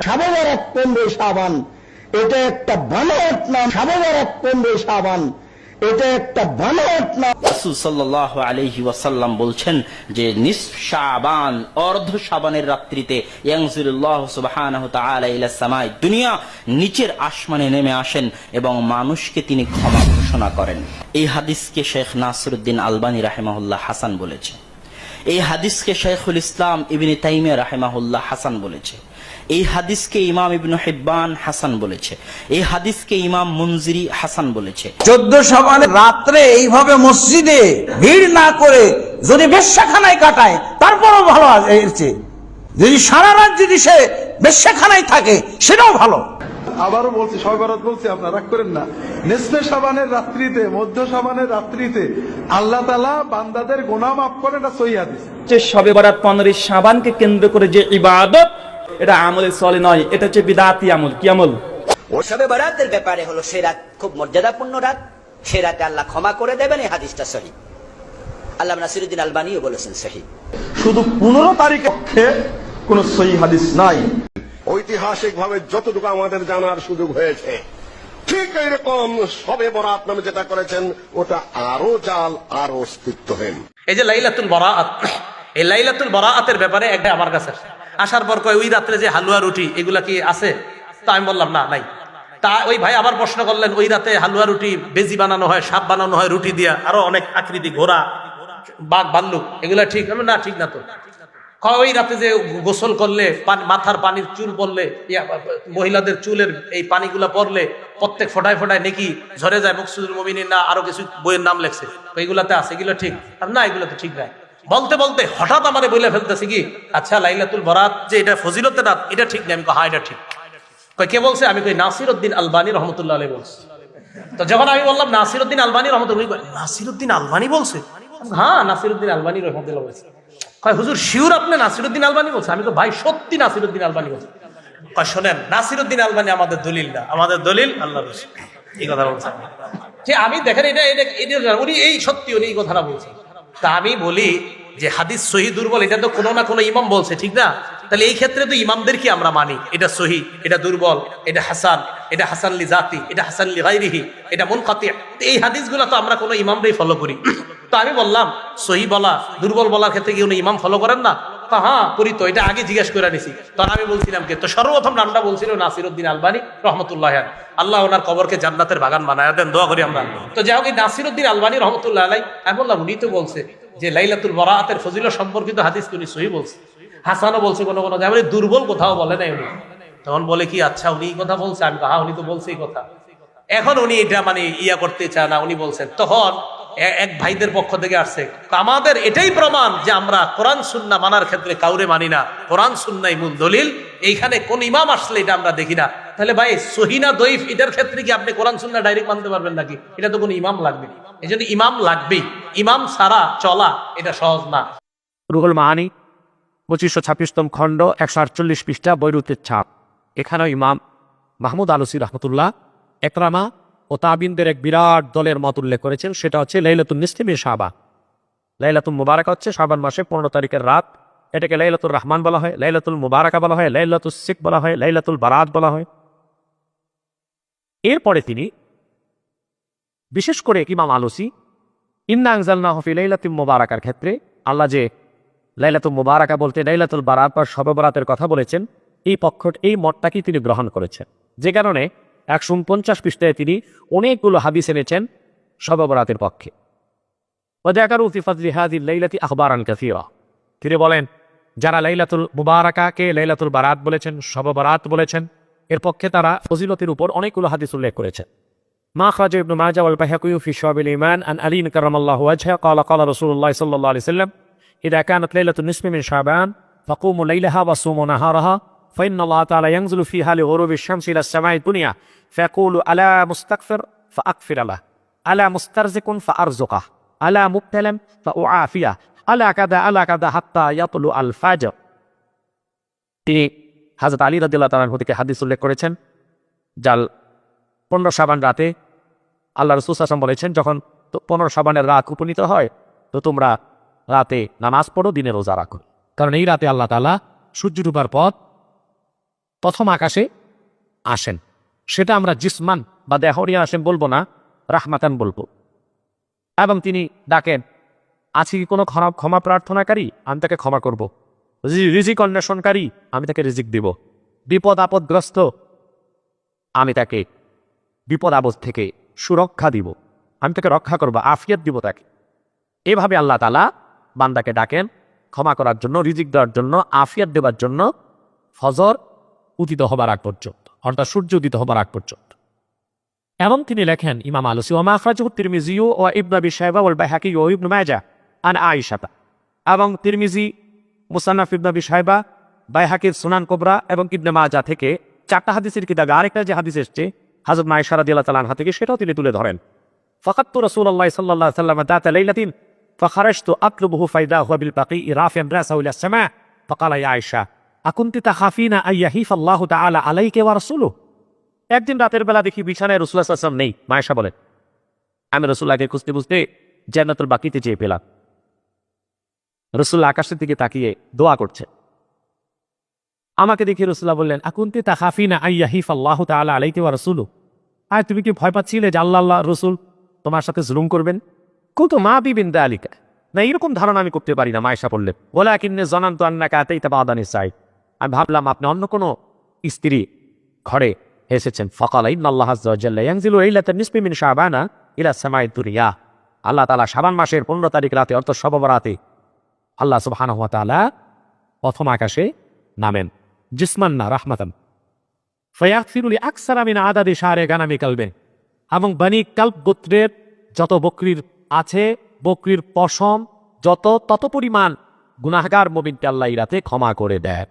সাবধারত পনেরোই সাবান। এটা একটা নাম সাবান। এটা একটা বানোয়াট নাম। রাসূল সাল্লাল্লাহু আলাইহি ওয়াসাল্লাম বলছেন যে অর্ধ রাত্রিতে ইলা সামাই, দুনিয়া নিচের আসমানে নেমে আসেন এবং মানুষকে তিনি ক্ষমা ঘোষণা করেন। এই হাদিসকে শেখ নাসিরউদ্দিন আলবানী রাহিমাহুল্লাহ হাসান বলেছে। এই হাদিসকে শেখুল ইসলাম ইবনে তাইমিয়া রাহিমাহুল্লাহ হাসান বলেছে। এই হাদিসকে ইমাম ইবনু হিব্বান হাসান বলেছে। এই হাদিসকে ইমাম মুনজিরি হাসান বলেছে। চোদ্দ সাবানের রাত্রে এইভাবে মসজিদে ভিড় না করে যদি বেশ্যাখানায় কাটায়, তারপরও ভালো আছে। যদি সারা রাত যদি সে বেশ্যাখানায় থাকে, সেটাও ভালো। আবারও বলছি সবারত বলছি আপনারা রাগ করেন না। নেসলে সাবানের রাত্রিতে মধ্য সাবানের রাত্রিতে আল্লাহ তালা বান্দাদের গোনা মাফ করে এটা সহি হাদিস। যে সবে বরাত পনেরোই সাবানকে কেন্দ্র করে যে ইবাদত এটা আমলে চলে নয় এটা হচ্ছে বিদাতি আমল। কি আমল? শবে বরাতের ব্যাপারে হলো সে রাত খুব মর্যাদাপূর্ণ রাত সে রাতে আল্লাহ ক্ষমা করে দেবেন এই হাদিসটা সহি। আল্লাহ নাসিরুদ্দিন আলবানিও বলেছেন সহি। শুধু পনেরো তারিখে পক্ষে কোন সহি হাদিস নাই। ঐতিহাসিক ভাবে যতটুকু আমাদের জানার সুযোগ হয়েছে, ঠিক এরকম সবে বরাত নামে যেটা করেছেন, ওটা আরও জাল আরও অস্তিত্বহীন এই যে লাইলাতুল বরাআত এই লাইলাতুল বরাআতের ব্যাপারে একটা আমার কাছে আসার পর কয়, ওই রাত্রে যে হালুয়া রুটি, এগুলা কি আছে? তা আমি বললাম, না, নাই। তা ওই ভাই আবার প্রশ্ন করলেন, ওই রাতে হালুয়া রুটি বেজি বানানো হয়, সাপ বানানো হয়, রুটি দিয়া, আরও অনেক আকৃতি, ঘোড়া, বাঘ ভাল্লুক এগুলা ঠিক? না ঠিক না তো। ওই রাতে যে গোসল করলে মাথার পানির চুল পড়লে মহিলাদের চুলের এই পানিগুলা পড়লে প্রত্যেক ফোটায় ফোটায় নাকি ঝরে যায়। মুকসুদুল মমিনের না আরও কিছু বইয়ের নাম লেখছে। এইগুলাতে আছে, এগুলো ঠিক? না, এগুলো তো ঠিক নাই। বলতে বলতে হঠাৎ আমারে বইলে ফেলতেছে কি? আচ্ছা লাইলাতুল বরাত যে এটা ফজিলতের রাত এটা ঠিক না আমি হ্যাঁ এটা ঠিক। কই, কে বলছে? আমি কই নাসির উদ্দিন আলবানী রহমতুল্লাহ আলী বলছে। তো যখন আমি বললাম নাসির উদ্দিন আলবানী রহমতুল্লাহ নাসির উদ্দিন আলবানী বলছে? হ্যাঁ নাসির উদ্দিন আলবানী রহমতুল্লাহ বলছে। কয় হুজুর শিউর আপনি নাসিরুদ্দিন আলবানি বলছে আমি তো ভাই সত্যি নাসিরুদ্দিন আলবানি বলছি কয় শোনেন নাসিরুদ্দিন আলবানি আমাদের দলিল না। আমাদের দলিল আল্লাহ রসুল। এই কথা বলছে। যে আমি দেখেন এটা এটা এটা উনি এই সত্যি উনি এই কথাটা বলছেন। তা আমি বলি যে হাদিস সহি দুর্বল এটা তো কোনো না কোনো ইমাম বলছে ঠিক না? তাহলে এই ক্ষেত্রে তো ইমামদেরকে আমরা মানি। এটা সহি, এটা দুর্বল, এটা হাসান এটা হাসান লি জাতি, এটা হাসান লি গাইরিহি এটা মন এই হাদিসগুলো তো আমরা কোনো ইমামরাই ফলো করি। তো আমি বললাম, সহি বলা, দুর্বল বলার ক্ষেত্রে কি উনি ইমাম ফলো করেন না? হ্যাঁ করি তো, এটা আগে জিজ্ঞেস করে নিছি। তখন আমি বলছিলাম কে? তো সর্বপ্রথম নামটা বলছিল নাসিরুদ্দিন আলবানী, রহমতুল্লাহ আল্লাহ ওনার কবরকে জান্নাতের বাগান বানায় দেন, দোয়া করি আমরা। তো যাই হোক নাসিরুদ্দিন আলবানী, রহমতুল্লাহ আলাই আমি বললাম উনি তো বলছে যে লাইলাতুল বরাতের ফজিল সম্পর্কিত হাদিস উনি সহি বলছে। হাসানও বলছে কোনো কোনো জায়গায় দুর্বল কোথাও বলে নাই উনি। তখন বলে কি আচ্ছা উনি কথা বলছে? আমি হ্যাঁ উনি তো বলছে কথা। এখন উনি এটা মানে ইয়া করতে চান না, উনি বলছেন তখন এক ভাইদের পক্ষ থেকে আসছে। আমাদের এটাই প্রমাণ যে আমরা কোরআন সুন্না মানার ক্ষেত্রে কাউরে মানি না। কোরআন সুন্নাই মূল দলিল। এইখানে কোন ইমাম আসলে এটা আমরা দেখি না। তাহলে ভাই সহিনা দইফ এটার ক্ষেত্রে কি আপনি কোরআন সুন্না ডাইরেক্ট মানতে পারবেন নাকি? এটা তো কোনো ইমাম লাগবে। এই জন্য ইমাম লাগবেই। ইমাম সারা চলা এটা সহজ না। রুহুল মাহানি পঁচিশশো ছাব্বিশতম খণ্ড একশো আটচল্লিশ পৃষ্ঠা বৈরুতের ছাপ। এখানেও ইমাম মাহমুদ আলসি রহমতুল্লাহ একরামা ও তাবিনদের এক বিরাট দলের মত উল্লেখ করেছেন, সেটা হচ্ছে লাইলাতুল নিস্তিমে সাবা লাইলাতুল মুবারক হচ্ছে শাবান মাসে পনেরো তারিখের রাত। এটাকে লাইলাতুল রহমান বলা হয়, লাইলাতুল মুবারাকা বলা হয় লাইলাতুল শিখ বলা হয়, লাইলাতুল বারাত বলা হয়। এরপরে তিনি বিশেষ করে ইমাম আলসি, ইন্না আংজালনা হফি লাইলাতুল মুবারাকার ক্ষেত্রে আল্লাহ যে লাইলাতুল মুবারাকা বলতে লাইলাতুল বারাত বা সববরাতের কথা বলেছেন। এই পক্ষট, এই মতটাকে তিনি গ্রহণ করেছেন? যে কারণে একশো উনপঞ্চাশ পৃষ্ঠায় তিনি অনেকগুলো হাদিস এনেছেন সববরাতের পক্ষে। ওদেকারু ফিফাজিহাদিল লাইলাতি আহবারান কাসিরা। তিনি বলেন, যারা লাইলাতুল মুবারাকাকে লাইলাতুল বারাত বলেছেন, সববরাত বলেছেন, এর পক্ষে তারা ফজিলতের উপর অনেকগুলো হাদিস উল্লেখ করেছেন। মা খাজ ইবনু মাজা ওয়াল বাহাকুয়ু ফি শাবিল ঈমান আন আলী কারামাল্লাহু ওয়াজহা। ক্বালা ক্বালা রাসূলুল্লাহ সাল্লাল্লাহু আলাইহি সাল্লাম إذا كانت ليلة النصف من شعبان فقوموا ليلها وصوموا نهارها فإن الله تعالى ينزل فيها لغروب الشمس إلى السماء الدنيا فيقول ألا مستغفر فأغفر له ألا مسترزق فأرزقه ألا مبتلم فأعافيه ألا كذا ألا كذا حتى يطلع الفجر তিনি হাজরত আলী রাদিল্লাহ তালাহ থেকে হাদিস উল্লেখ করেছেন জাল পনেরো সাবান রাতে আল্লাহ রসুল আসলাম বলেছেন যখন তো পনেরো সাবানের রাত উপনীত হয় তো তোমরা রাতে নামাজ পড়ো, দিনে রোজা রাখো। কারণ এই রাতে আল্লাহ তালা সূর্য ডুবার পথ প্রথম আকাশে আসেন। সেটা আমরা জিসমান বা দেহরিয়া আসেন বলব না, রাহমাতান বলব। এবং তিনি ডাকেন, আছি কি কোনো ক্ষমা ক্ষমা প্রার্থনাকারী? আমি তাকে ক্ষমা করব। রিজিক অন্বেষণকারী? আমি তাকে রিজিক দিব। বিপদ আপদগ্রস্ত? আমি তাকে বিপদ আপদ থেকে সুরক্ষা দিব। আমি তাকে রক্ষা করব, আফিয়াত দিব তাকে। এভাবে আল্লাহ তালা বান্দাকে ডাকেন, ক্ষমা করার জন্য, রিজিক দেওয়ার জন্য, আফিয়াত দেওয়ার জন্য ফজর উদিত হবার আগ পর্যন্ত, অর্থাৎ সূর্য উদিত হবার আগ পর্যন্ত। এবং তিনি লেখেন ইমাম আলসি ওমা আখরাজু তিরমিজিউ ও ইবনাবি সাহেবা ওল বাহাকি ও ইবন মায়জা আন আইসাতা এবং তিরমিজি, মুসান্নাফ ইবনাবি সাহেবা বাইহাকির সুনান কোবরা এবং ইবনে মাজা থেকে চারটা হাদিসের কিতাবে আরেকটা যে হাদিস এসছে হাজর মায়েশারা দিল্লা তালানহা থেকে, সেটাও তিনি তুলে ধরেন। ফকাত্তু রসুল্লাহ সাল্লাহ সাল্লাম দাতা লাইলাতিন فخرجت أطلبه فإذا هو بالبقيء رافعا رأسه إلى السماء فقال يا عائشة أكنت تخافين أن يهيف الله تعالى عليك ورسوله একদিন রাতের বেলা দেখি বিছানায় রসুল্লাহ আসলাম নেই মায়েশা বলেন আমি রসুল্লাহকে খুঁজতে বুঝতে জান্নাতুল বাকিতে চেয়ে পেলাম রসুল্লাহ আকাশের দিকে তাকিয়ে দোয়া করছে আমাকে দেখে রসুল্লাহ বললেন আকুন্তি তা হাফিনা আইয়াহিফ আল্লাহ তাআলা আলাইকে ওয়া রসুলু আয় তুমি কি ভয় পাচ্ছিলে যে আল্লাহ আল্লাহ রসুল তোমার সাথে জুলুম করবেন কুতু মা বিবিন আলিকা না, এরকম ধারণা আমি করতে পারি না, মায়েশা বললেন বলে কিন্নে জনান্ত আন্নাকে আতেই তা বাদানি চাই আমি ভাবলাম, আপনি অন্য কোনো স্ত্রী ঘরে এসেছেন। ফকাল আল্লাহ ইয়াংজিলু ইলাতা নিসফি মিন শাবানা ইলা সামাই দুরিয়া আল্লাহ তালা শাবান মাসের পনেরো তারিখ রাতে অর্থ রাতে আল্লাহ সুবহানাহু ওয়া তাআলা প্রথম আকাশে নামেন। জিসমান না, রাহমাতান। ফয়াকফিরুলি আকসার আমিন আদাদি সারে গানামি কালবে। এবং বানি কাল্প গোত্রের যত বকরির আছে বকরির পশম যত তত পরিমাণ গুনাহগার মোবিনকে আল্লাহ ইরাতে রাতে ক্ষমা করে দেয়